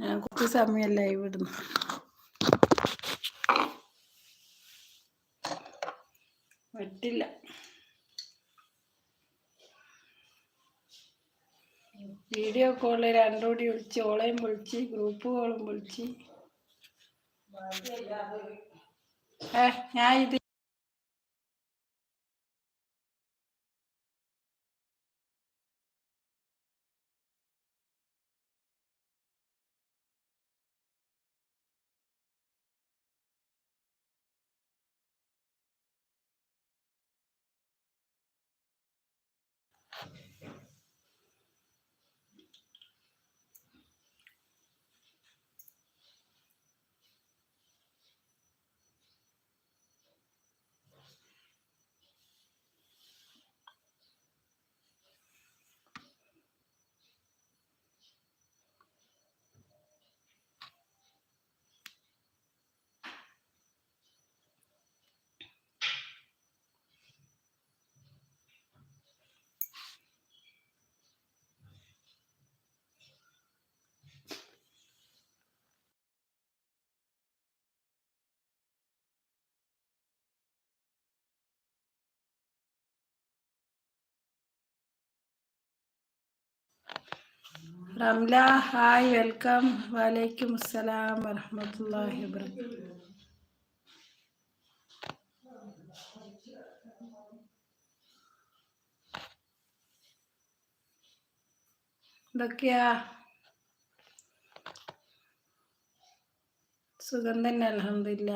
ഞാൻ കുറച്ച് സമയമല്ല ഇവിടുന്ന് പറ്റില്ല. വീഡിയോ കോൾ രണ്ടോടി വിളിച്ച് ഓളെയും വിളിച്ച് ഗ്രൂപ്പ് കോളും വിളിച്ച്. ഏ ഞാൻ ഇത് റംല ഹായ് വെൽക്കം. വലൈക്കും അസ്സലാം വറഹമത്തല്ലാഹി വബറകാതുഹു. എന്തൊക്കെയാ? സുഖം തന്നെ അലഹമില്ല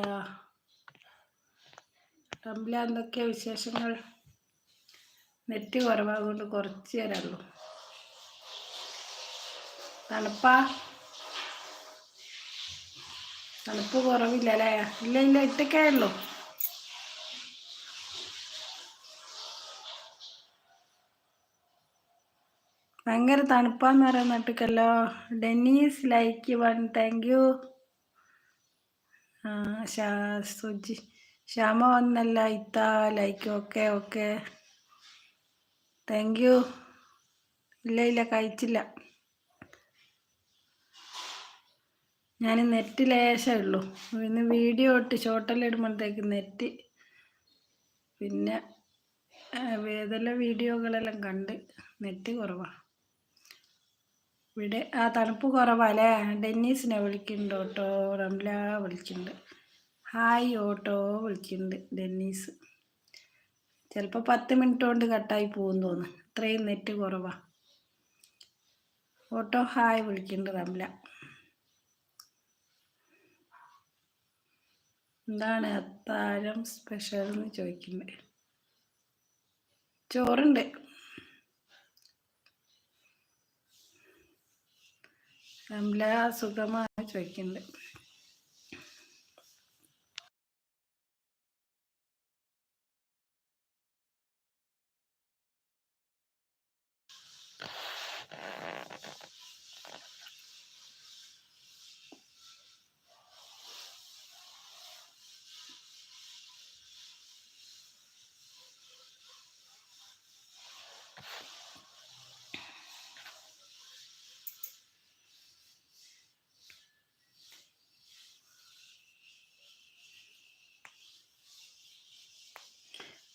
റംല എന്തൊക്കെയാ വിശേഷങ്ങൾ? നെറ്റ് കുറവാകൊണ്ട് കുറച്ച് തരാമല്ലോ തണുപ്പാ. തണുപ്പ് കുറവില്ല അല്ലേ ഇല്ല ഇല്ല ഇട്ടൊക്കെ ഉള്ളൂ ഭയങ്കര തണുപ്പാന്ന് പറയാൻ നട്ടിക്കല്ലോ Dennis like one thank you. Suji Shyama വന്നല്ല ഇത്ത like okay okay. Thank you. ഇല്ല ഇല്ല കഴിച്ചില്ല. ഞാൻ നെറ്റ് ലേശമേ ഉള്ളൂ. പിന്നെ വീഡിയോ ഇട്ട് ഷോർട്ടെല്ലാം ഇടുമ്പോഴത്തേക്ക് നെറ്റ് പിന്നെ ഏതെല്ലാം വീഡിയോകളെല്ലാം കണ്ട് നെറ്റ് കുറവാണ് ഇവിടെ ആ തണുപ്പ് കുറവല്ലേ? ഡെന്നീസിനെ വിളിക്കുന്നുണ്ട് ഓട്ടോ റംല വിളിക്കുന്നുണ്ട്. ഹായ് ഓട്ടോ വിളിക്കുന്നുണ്ട് ഡെന്നീസ്. ചിലപ്പോൾ പത്ത് മിനിറ്റ് കൊണ്ട് കട്ടായി പോകും തോന്നുന്നു. ഇത്രയും നെറ്റ് കുറവാണ് ഓട്ടോ ഹായ് വിളിക്കുന്നുണ്ട് റംല. എന്താണ് അത്താഴം സ്പെഷ്യൽ എന്ന് ചോദിക്കുന്നത് ചോറുണ്ട്. റംല സുഖമാണ് ചോദിക്കുന്നുണ്ട്.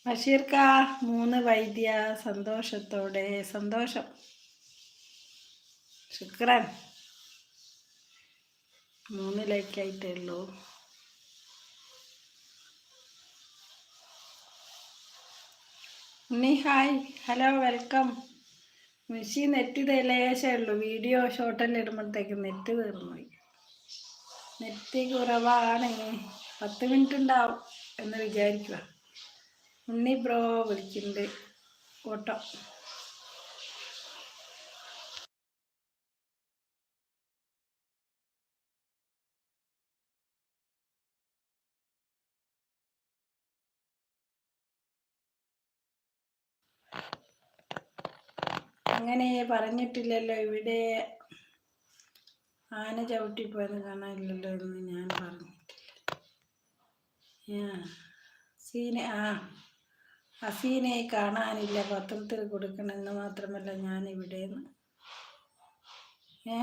ബഷീർക്ക മൂന്ന് വൈദ്യ സന്തോഷത്തോടെ സന്തോഷം. ശുക്രൻ മൂന്ന് ലൈക്കായിട്ടേ ഉള്ളൂ Unni hi. Hello welcome. മിഷി net ലേശേ ഉള്ളൂ. വീഡിയോ ഷോർട്ടെല്ലാം ഇടുമ്പോഴത്തേക്ക് നെറ്റ് തീർന്നുപോയി. നെറ്റ് കുറവാണ്. പത്ത് മിനിറ്റ് ഉണ്ടാവും എന്ന് വിചാരിക്കുക ഉണ്ണി ബ്രോ വിളിക്കുന്നുണ്ട്. ഓട്ടോ. അങ്ങനെ പറഞ്ഞിട്ടില്ലല്ലോ ഇവിടെ ആന ചവിട്ടിപ്പോയെന്ന് കാണാനില്ലല്ലോ എന്ന് ഞാൻ പറഞ്ഞിട്ടില്ല. സീന ആ. അസീനെ കാണാനില്ല പത്രത്തിൽ കൊടുക്കണമെന്ന് മാത്രമല്ല ഞാനിവിടെ ഏ?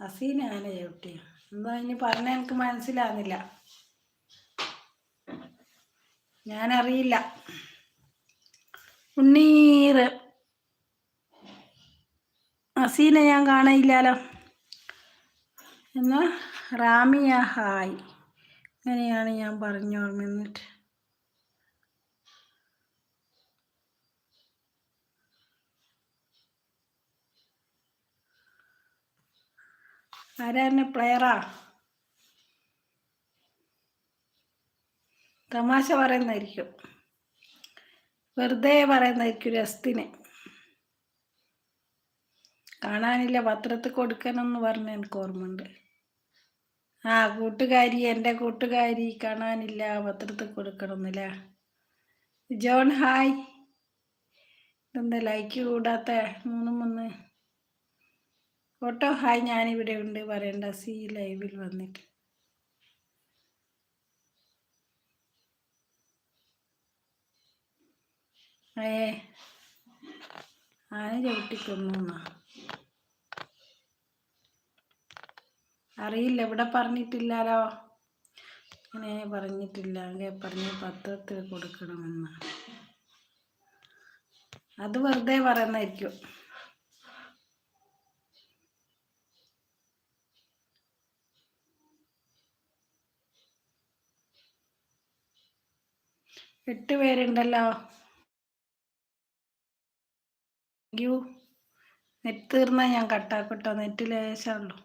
ഹസീന ആന ചവിട്ടിയ? എന്താ ഇനി പറഞ്ഞ എനിക്ക് മനസ്സിലാകുന്നില്ല ഞാനറിയില്ല. ഉണ്ണീറ് ഹസീന ഞാൻ കാണയില്ലല്ലോ എന്നാ? റാമിയ ഹായ്. അങ്ങനെയാണ് ഞാൻ പറഞ്ഞു എന്നിട്ട്. ആരായിരുന്നു പ്ലെയറാ? തമാശ പറയുന്നതായിരിക്കും. വെറുതെ പറയുന്നതായിരിക്കും രസത്തിന് കാണാനില്ല പത്രത്തിൽ കൊടുക്കണമെന്ന് പറഞ്ഞ എനിക്ക് ഓർമ്മയുണ്ട്. ആ കൂട്ടുകാരി എന്റെ കൂട്ടുകാരി കാണാനില്ല. പത്രത്തിൽ കൊടുക്കണമെന്നില്ല. John hi. എന്താ ലൈക്ക് കൂടാത്ത മൂന്ന് മൂന്ന് ഓട്ടോ ഹായ് ഞാനിവിടെ ഉണ്ട്. പറയണ്ട സി ലൈവിൽ വന്നിട്ട്. ഏ ആന ചവിട്ടിക്കൊന്നു അറിയില്ല ഇവിടെ പറഞ്ഞിട്ടില്ലല്ലോ അങ്ങനെ പറഞ്ഞിട്ടില്ല പറഞ്ഞ് പത്രത്തിൽ കൊടുക്കണമെന്ന്. അത് വെറുതെ പറയുന്നതായിരിക്കും. എട്ട് പേരുണ്ടല്ലോ. യു നെറ്റ് തീർന്നാൽ ഞാൻ കട്ടാക്കട്ടോ നെറ്റ് ലേശമുള്ളൂ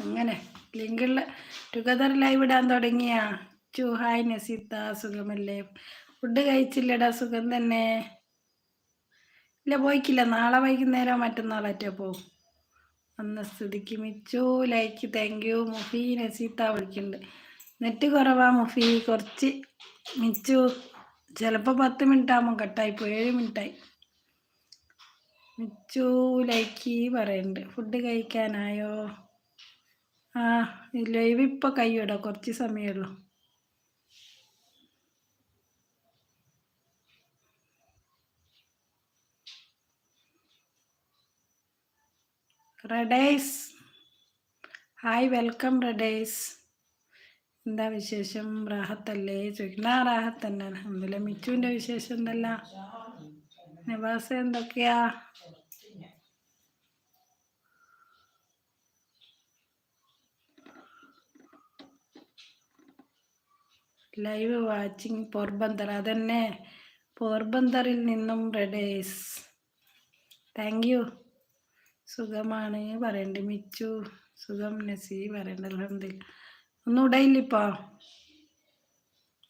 അങ്ങനെ ലിങ്കുള്ള ടുഗദർ ലൈവ് ഇടാൻ തുടങ്ങിയ ചു ഹായ് നസീത്ത സുഖമല്ലേ? ഫുഡ് കഴിച്ചില്ലടാ സുഖം തന്നെ. ഇല്ല പോയിക്കില്ല. നാളെ വൈകുന്നേരം മറ്റന്നാളാറ്റോ പോവും അന്ന സ്ഥിതിക്ക് Michu. Like thank you Mufi നസീത്ത വിളിക്കുന്നുണ്ട് നെറ്റ് കുറവാ മുഫി. കുറച്ച് മിച്ചു. ചിലപ്പോൾ പത്ത് മിനിറ്റ് ആകുമ്പോൾ കട്ടായിപ്പോയി ഏഴ് മിനിറ്റായി. മിച്ചു ലൈക്ക് പറയുന്നുണ്ട് ഫുഡ് കഴിക്കാനായോ? ആ ലൈവ് ഇപ്പൊ കയ്യടാ. കുറച്ച് സമയമുള്ളൂ റെഡേസ്. Hi welcome റെഡേസ്. എന്താ വിശേഷം? റാഹത്തല്ലേ? ചോദിക്കുന്ന ആ റാഹത്ത് തന്നെ അലഹമില്ല മിച്ചുവിന്റെ വിശേഷം എന്തല്ല? നിവാസ എന്തൊക്കെയാ? Live watching Porbandar. അതന്നെ. പോർബന്ദറിൽ നിന്നും റെഡേസ് താങ്ക് യു സുഖമാണ് പറയണ്ട. മിച്ചു സുഖം. നസി പറയണ്ട അലഹമില്ല ഒന്നും ഇടയില്ലിപ്പോ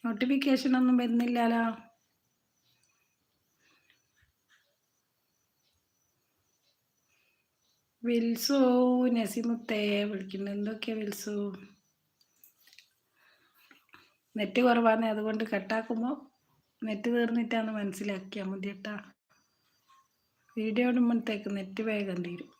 നോട്ടിഫിക്കേഷൻ ഒന്നും വരുന്നില്ലല്ലോ. വിൽസു നസിമുത്തേ വിളിക്കുന്നു എന്തൊക്കെയാ വിൽസു? നെറ്റ് കുറവാണ് അതുകൊണ്ട് കട്ടാക്കുമ്പോൾ നെറ്റ് തീർന്നിട്ടാന്ന് മനസ്സിലാക്കിയാൽ മതി കേട്ടാ വീഡിയോ ഇടുമ്പോഴത്തേക്ക് നെറ്റ് വേഗം തീരും.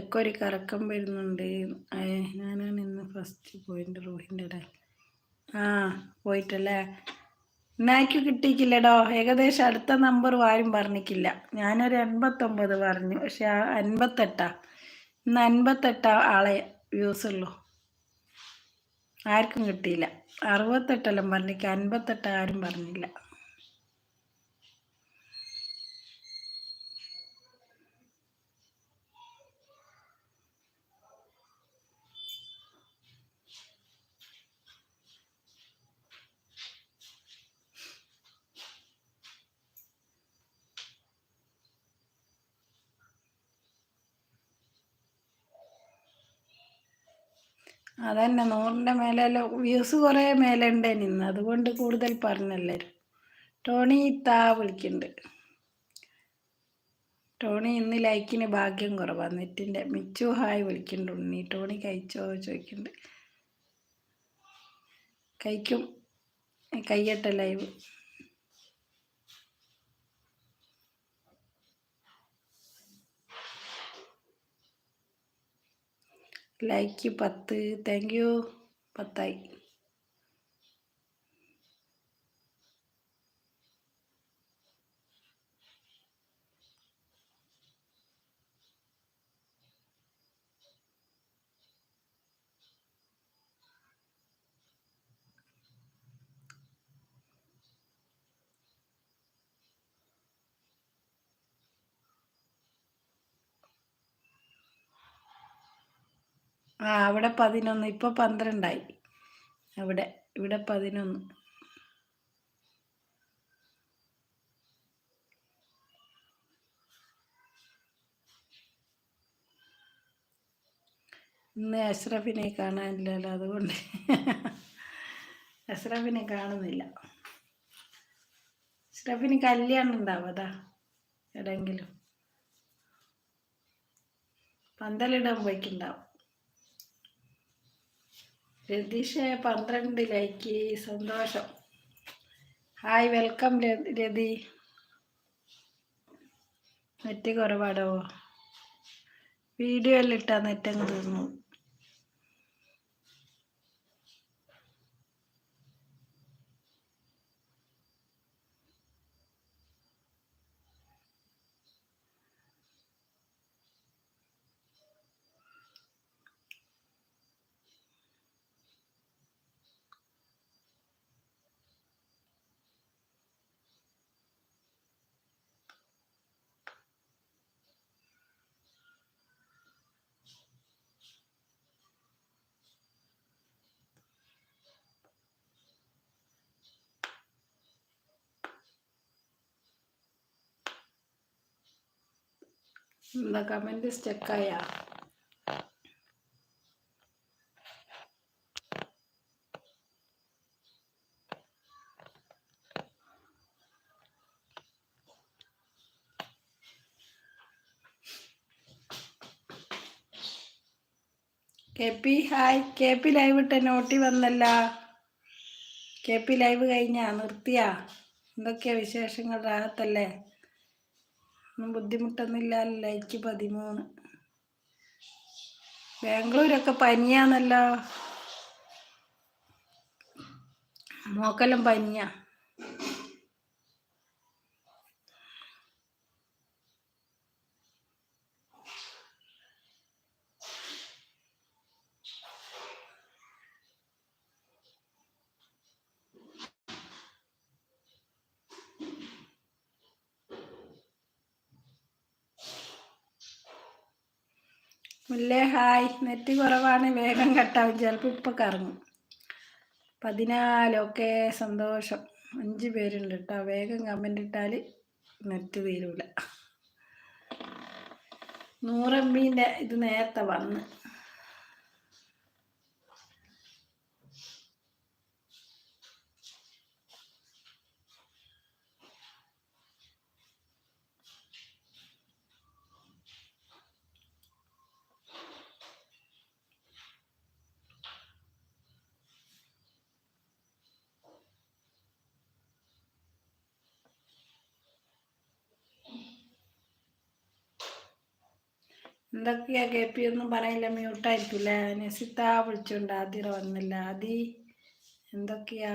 ഇടയ്ക്കൊരു കറക്കം വരുന്നുണ്ട്. ഞാനാണ് ഇന്ന് ഫസ്റ്റ് പോയിന്റ് റൂഹിന്റെ ഇടയിൽ ആ പോയിട്ടല്ലേ? നായ്ക്ക് കിട്ടിക്കില്ലടോ ഏകദേശം അടുത്ത നമ്പർ ആരും പറഞ്ഞിക്കില്ല ഞാനൊരു എൺപത്തൊമ്പത് പറഞ്ഞു. പക്ഷെ ആ അൻപത്തെട്ടാ ഇന്ന് അൻപത്തെട്ടാ ആളെ വ്യൂസ് ഉള്ളൂ. ആർക്കും കിട്ടിയില്ല. അറുപത്തെട്ടെല്ലാം പറഞ്ഞിക്ക. അൻപത്തെട്ട് ആരും പറഞ്ഞില്ല. അതന്നെ നൂറിന്റെ മേലെ വ്യൂസ് കുറേ മേലെ ഉണ്ടേന് നിന്ന് അതുകൊണ്ട് കൂടുതൽ പറഞ്ഞെല്ലാവരും ടോണി താ വിളിക്കുന്നുണ്ട് ടോണി ഇന്ന് ലൈക്കിന് ഭാഗ്യം കുറവാണ് നെറ്റിന്റെ മിച്ചു ഹായ് വിളിക്കുന്നുണ്ട് ഉണ്ണി. ടോണി കഴിച്ചോ ചോദിക്കുന്നുണ്ട് കഴിക്കും. കയ്യട്ടെ ലൈവ്. ലൈക്ക് പത്ത് താങ്ക് യു പത്തായി. ആ അവിടെ പതിനൊന്ന് ഇപ്പോൾ പന്ത്രണ്ടായി. അവിടെ ഇവിടെ പതിനൊന്ന്. ഇന്ന് അഷ്റഫിനെ കാണാനില്ലല്ലോ അതുകൊണ്ട്. അഷ്റഫിനെ കാണുന്നില്ല. അഷ്റഫിന് കല്യാണം ഉണ്ടാവും അതാ എവിടെയെങ്കിലും. പന്തലിടാൻ പോയിക്കുണ്ടാവും രതീഷ പന്ത്രണ്ട് ലൈക്ക്. സന്തോഷം. Hi welcome Rathi. നെറ്റ് കുറവാടോ? വീഡിയോ എല്ലാം ഇട്ടാ നെറ്റങ്ങ് തീർന്നു. എന്താ comment സ്റ്റക്കായ K P hi K P live ഇട്ട നോട്ടി വന്നല്ല. കെ പി ലൈവ് കഴിഞ്ഞാ നിർത്തിയാ. എന്തൊക്കെയാ വിശേഷങ്ങൾ രാഹത്തല്ലേ ഒന്നും ബുദ്ധിമുട്ടൊന്നുമില്ല ലൈക്ക് പതിമൂന്ന്. ബാംഗ്ലൂരൊക്കെ പനിയാന്നല്ലോ മോക്കെല്ലാം പനിയാ. മുല്ലേ ഹായ്. നെറ്റ് കുറവാണ് വേഗം കട്ടാവും ചിലപ്പോൾ ഇപ്പം കറങ്ങും. പതിനാലൊക്കെ സന്തോഷം. അഞ്ച് പേരുണ്ട് കേട്ടോ വേഗം കമന്റ് ഇട്ടാൽ നെറ്റ് തീരൂല. നൂറമ്മീന്റെ ഇത് നേരത്തെ വന്ന്. എന്തൊക്കെയാ കെ പി ഒന്നും പറയില്ല. മ്യൂട്ടായിരിക്കില്ല നസിത്ത വിളിച്ചോണ്ട്. ആതിര വന്നില്ല. ആദി എന്തൊക്കെയാ?